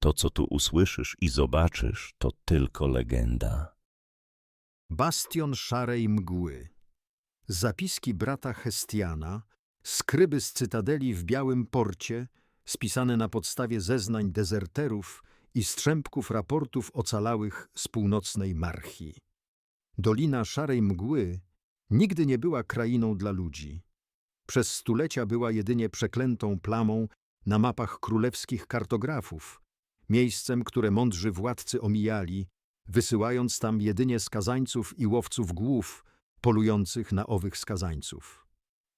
To, co tu usłyszysz i zobaczysz, to tylko legenda. Bastion szarej mgły. Zapiski brata Hestiana, skryby z cytadeli w Białym Porcie, spisane na podstawie zeznań dezerterów i strzępków raportów ocalałych z północnej Marchi. Dolina szarej mgły nigdy nie była krainą dla ludzi. Przez stulecia była jedynie przeklętą plamą na mapach królewskich kartografów, miejscem, które mądrzy władcy omijali, wysyłając tam jedynie skazańców i łowców głów polujących na owych skazańców.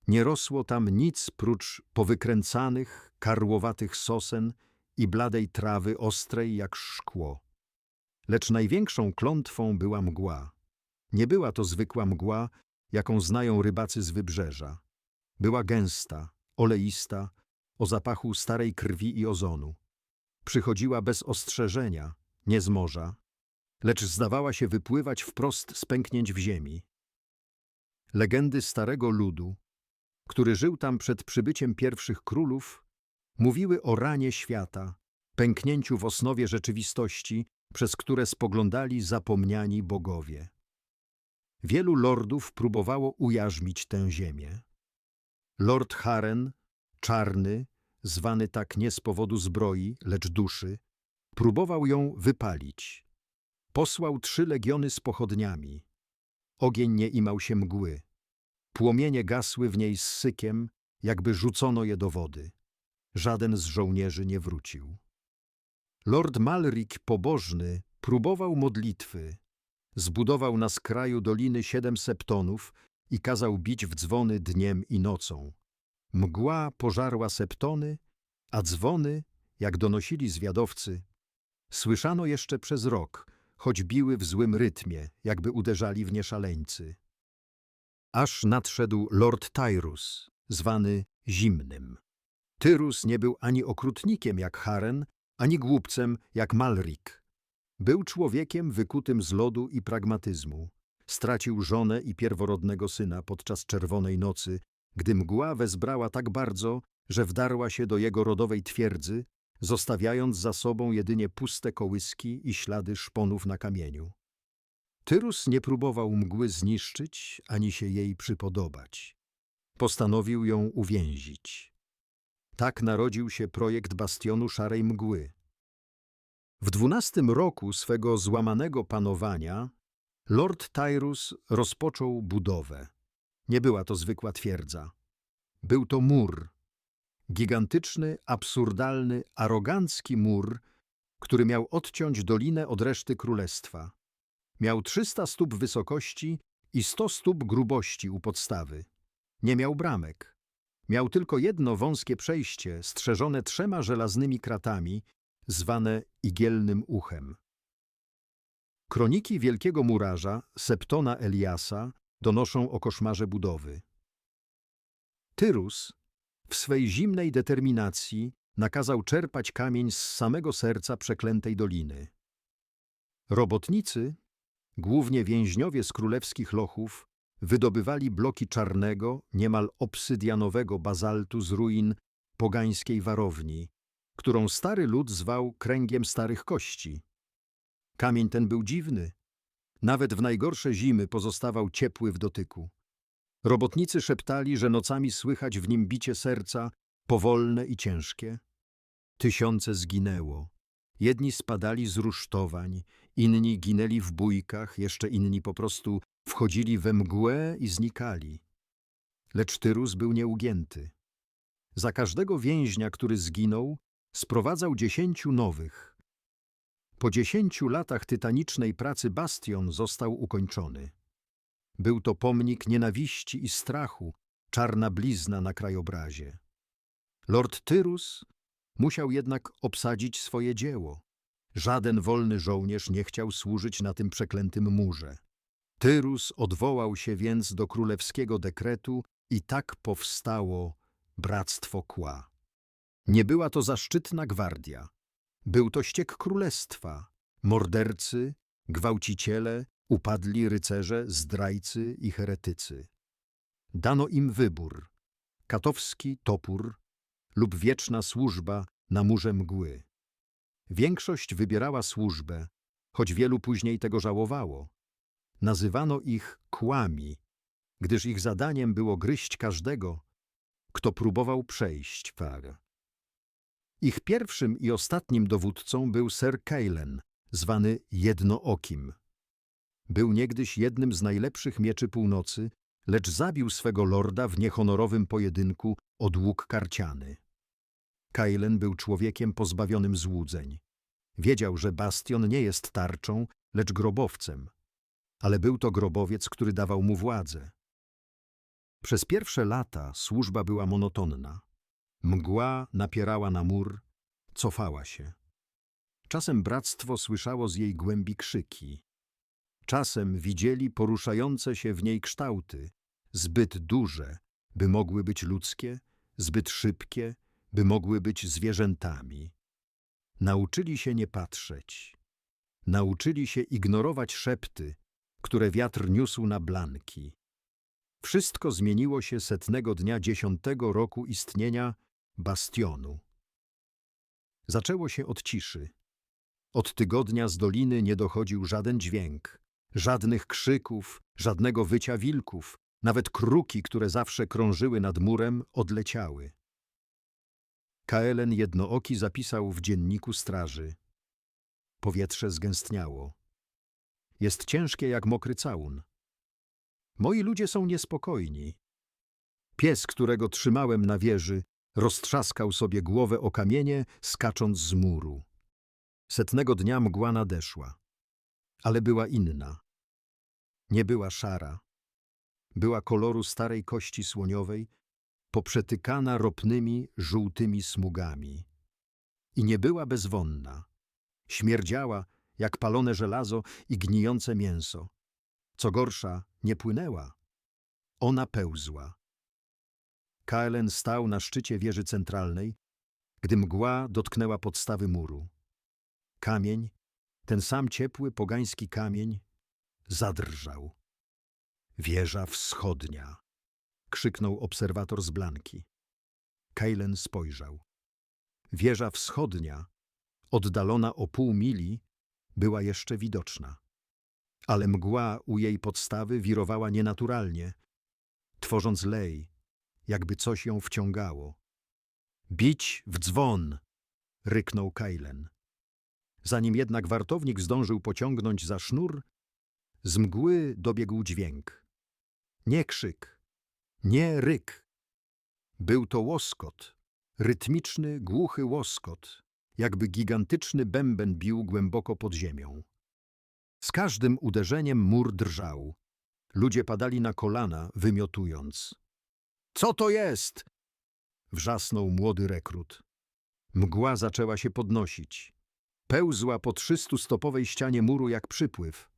Nie rosło tam nic prócz powykręcanych, karłowatych sosen i bladej trawy ostrej jak szkło. Lecz największą klątwą była mgła. Nie była to zwykła mgła, jaką znają rybacy z wybrzeża. Była gęsta, oleista, o zapachu starej krwi i ozonu. Przychodziła bez ostrzeżenia, nie z morza, lecz zdawała się wypływać wprost z pęknięć w ziemi. Legendy starego ludu, który żył tam przed przybyciem pierwszych królów, mówiły o ranie świata, pęknięciu w osnowie rzeczywistości, przez które spoglądali zapomniani bogowie. Wielu lordów próbowało ujarzmić tę ziemię. Lord Haren, czarny, zwany tak nie z powodu zbroi, lecz duszy, próbował ją wypalić. Posłał trzy legiony z pochodniami. Ogień nie imał się mgły. Płomienie gasły w niej z sykiem, jakby rzucono je do wody. Żaden z żołnierzy nie wrócił. Lord Malrik pobożny próbował modlitwy. Zbudował na skraju doliny siedem septonów i kazał bić w dzwony dniem i nocą. Mgła pożarła septony, a dzwony, jak donosili zwiadowcy, słyszano jeszcze przez rok, choć biły w złym rytmie, jakby uderzali w nie szaleńcy. Aż nadszedł Lord Tyrus, zwany Zimnym. Tyrus nie był ani okrutnikiem jak Haren, ani głupcem jak Malrik. Był człowiekiem wykutym z lodu i pragmatyzmu. Stracił żonę i pierworodnego syna podczas czerwonej nocy, gdy mgła wezbrała tak bardzo, że wdarła się do jego rodowej twierdzy, zostawiając za sobą jedynie puste kołyski i ślady szponów na kamieniu. Tyrus nie próbował mgły zniszczyć, ani się jej przypodobać. Postanowił ją uwięzić. Tak narodził się projekt bastionu Szarej Mgły. W dwunastym roku swego złamanego panowania Lord Tyrus rozpoczął budowę. Nie była to zwykła twierdza. Był to mur. Gigantyczny, absurdalny, arogancki mur, który miał odciąć dolinę od reszty królestwa. Miał 300 stóp wysokości i 100 stóp grubości u podstawy. Nie miał bramek. Miał tylko jedno wąskie przejście, strzeżone trzema żelaznymi kratami, zwane igielnym uchem. Kroniki wielkiego murarza, Septona Eliasa, donoszą o koszmarze budowy. Tyrus w swej zimnej determinacji nakazał czerpać kamień z samego serca przeklętej doliny. Robotnicy, głównie więźniowie z królewskich lochów, wydobywali bloki czarnego, niemal obsydianowego bazaltu z ruin pogańskiej warowni, którą stary lud zwał kręgiem starych kości. Kamień ten był dziwny. Nawet w najgorsze zimy pozostawał ciepły w dotyku. Robotnicy szeptali, że nocami słychać w nim bicie serca, powolne i ciężkie. Tysiące zginęło. Jedni spadali z rusztowań, inni ginęli w bójkach, jeszcze inni po prostu wchodzili we mgłę i znikali. Lecz Tyrus był nieugięty. Za każdego więźnia, który zginął, sprowadzał dziesięciu nowych. Po dziesięciu latach tytanicznej pracy bastion został ukończony. Był to pomnik nienawiści i strachu, czarna blizna na krajobrazie. Lord Tyrus musiał jednak obsadzić swoje dzieło. Żaden wolny żołnierz nie chciał służyć na tym przeklętym murze. Tyrus odwołał się więc do królewskiego dekretu i tak powstało Bractwo Kła. Nie była to zaszczytna gwardia. Był to ściek królestwa, mordercy, gwałciciele, upadli rycerze, zdrajcy i heretycy. Dano im wybór – katowski topór lub wieczna służba na murze mgły. Większość wybierała służbę, choć wielu później tego żałowało. Nazywano ich kłami, gdyż ich zadaniem było gryźć każdego, kto próbował przejść far. Ich pierwszym i ostatnim dowódcą był Sir Keilen, zwany Jednookim. Był niegdyś jednym z najlepszych mieczy północy, lecz zabił swego lorda w niehonorowym pojedynku o dług karciany. Keilen był człowiekiem pozbawionym złudzeń. Wiedział, że bastion nie jest tarczą, lecz grobowcem. Ale był to grobowiec, który dawał mu władzę. Przez pierwsze lata służba była monotonna. Mgła napierała na mur, cofała się. Czasem bractwo słyszało z jej głębi krzyki. Czasem widzieli poruszające się w niej kształty, zbyt duże, by mogły być ludzkie, zbyt szybkie, by mogły być zwierzętami. Nauczyli się nie patrzeć. Nauczyli się ignorować szepty, które wiatr niósł na blanki. Wszystko zmieniło się setnego dnia dziesiątego roku istnienia bastionu. Zaczęło się od ciszy. Od tygodnia z doliny nie dochodził żaden dźwięk, żadnych krzyków, żadnego wycia wilków, nawet kruki, które zawsze krążyły nad murem, odleciały. Kaelen jednooki zapisał w dzienniku straży. Powietrze zgęstniało. Jest ciężkie jak mokry całun. Moi ludzie są niespokojni. Pies, którego trzymałem na wieży, roztrzaskał sobie głowę o kamienie, skacząc z muru. Setnego dnia mgła nadeszła, ale była inna. Nie była szara. Była koloru starej kości słoniowej, poprzetykana ropnymi, żółtymi smugami. I nie była bezwonna. Śmierdziała jak palone żelazo i gnijące mięso. Co gorsza, nie płynęła. Ona pełzła. Kaelen stał na szczycie wieży centralnej, gdy mgła dotknęła podstawy muru. Kamień, ten sam ciepły, pogański kamień, zadrżał. Wieża wschodnia, krzyknął obserwator z Blanki. Kejlen spojrzał. Wieża wschodnia, oddalona o pół mili, była jeszcze widoczna. Ale mgła u jej podstawy wirowała nienaturalnie, tworząc lej, jakby coś ją wciągało. Bić w dzwon! ryknął Kejlen. Zanim jednak wartownik zdążył pociągnąć za sznur, z mgły dobiegł dźwięk. Nie krzyk, nie ryk. Był to łoskot, rytmiczny, głuchy łoskot, jakby gigantyczny bęben bił głęboko pod ziemią. Z każdym uderzeniem mur drżał. Ludzie padali na kolana, wymiotując. Co to jest? Wrzasnął młody rekrut. Mgła zaczęła się podnosić. Pełzła po trzystustopowej ścianie muru jak przypływ.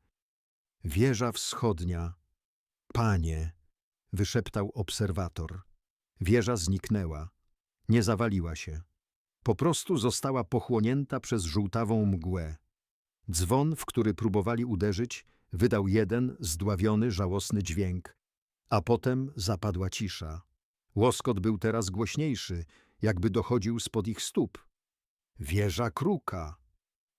Wieża wschodnia. Panie, wyszeptał obserwator. Wieża zniknęła. Nie zawaliła się. Po prostu została pochłonięta przez żółtawą mgłę. Dzwon, w który próbowali uderzyć, wydał jeden zdławiony, żałosny dźwięk, a potem zapadła cisza. Łoskot był teraz głośniejszy, jakby dochodził spod ich stóp. Wieża kruka!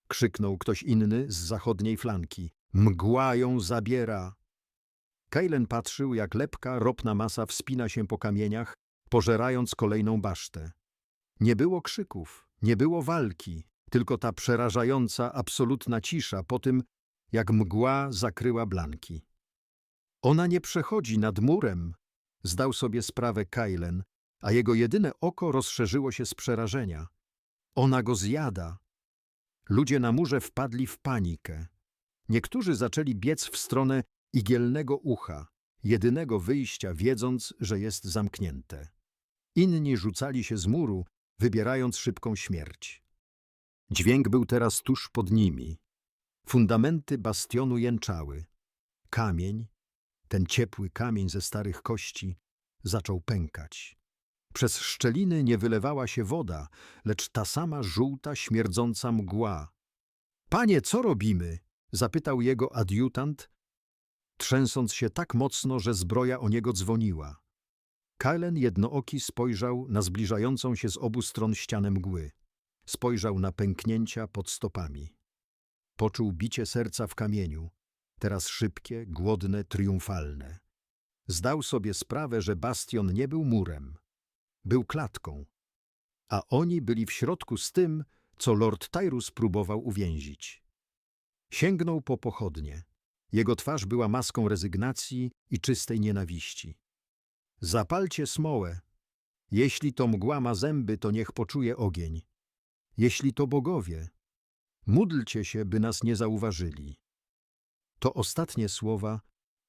krzyknął ktoś inny z zachodniej flanki. Mgła ją zabiera! Kejlen patrzył, jak lepka, ropna masa wspina się po kamieniach, pożerając kolejną basztę. Nie było krzyków, nie było walki, tylko ta przerażająca, absolutna cisza po tym, jak mgła zakryła blanki. Ona nie przechodzi nad murem, zdał sobie sprawę Kailen, a jego jedyne oko rozszerzyło się z przerażenia. Ona go zjada. Ludzie na murze wpadli w panikę. Niektórzy zaczęli biec w stronę igielnego ucha, jedynego wyjścia, wiedząc, że jest zamknięte. Inni rzucali się z muru, wybierając szybką śmierć. Dźwięk był teraz tuż pod nimi. Fundamenty bastionu jęczały. Kamień, ten ciepły kamień ze starych kości, zaczął pękać. Przez szczeliny nie wylewała się woda, lecz ta sama żółta, śmierdząca mgła. Panie, co robimy? zapytał jego adiutant, trzęsąc się tak mocno, że zbroja o niego dzwoniła. Kalen jednooki spojrzał na zbliżającą się z obu stron ścianę mgły. spojrzał na pęknięcia pod stopami. Poczuł bicie serca w kamieniu, teraz szybkie, głodne, triumfalne. Zdał sobie sprawę, że bastion nie był murem, był klatką, a oni byli w środku z tym, co Lord Tyrus próbował uwięzić. Sięgnął po pochodnie. Jego twarz była maską rezygnacji i czystej nienawiści. Zapalcie smołę. Jeśli to mgła ma zęby, to niech poczuje ogień. Jeśli to bogowie, módlcie się, by nas nie zauważyli. To ostatnie słowa,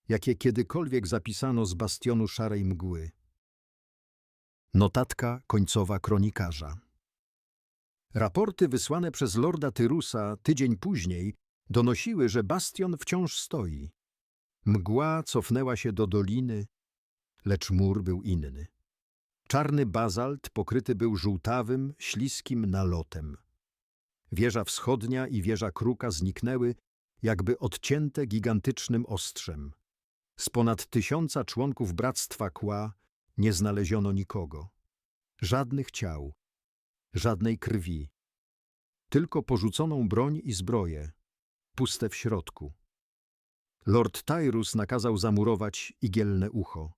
jakie kiedykolwiek zapisano z bastionu szarej mgły. Notatka końcowa kronikarza. Raporty wysłane przez lorda Tyrusa tydzień później donosiły, że bastion wciąż stoi. Mgła cofnęła się do doliny, lecz mur był inny. Czarny bazalt pokryty był żółtawym, śliskim nalotem. Wieża wschodnia i wieża kruka zniknęły, jakby odcięte gigantycznym ostrzem. Z ponad tysiąca członków Bractwa Kła nie znaleziono nikogo. Żadnych ciał, żadnej krwi. Tylko porzuconą broń i zbroję, puste w środku. Lord Tyrus nakazał zamurować igielne ucho.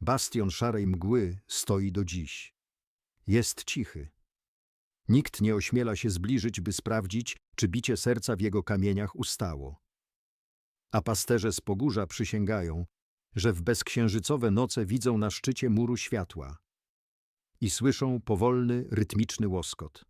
Bastion szarej mgły stoi do dziś. Jest cichy. Nikt nie ośmiela się zbliżyć, by sprawdzić, czy bicie serca w jego kamieniach ustało. A pasterze z pogórza przysięgają, że w bezksiężycowe noce widzą na szczycie muru światła i słyszą powolny, rytmiczny łoskot.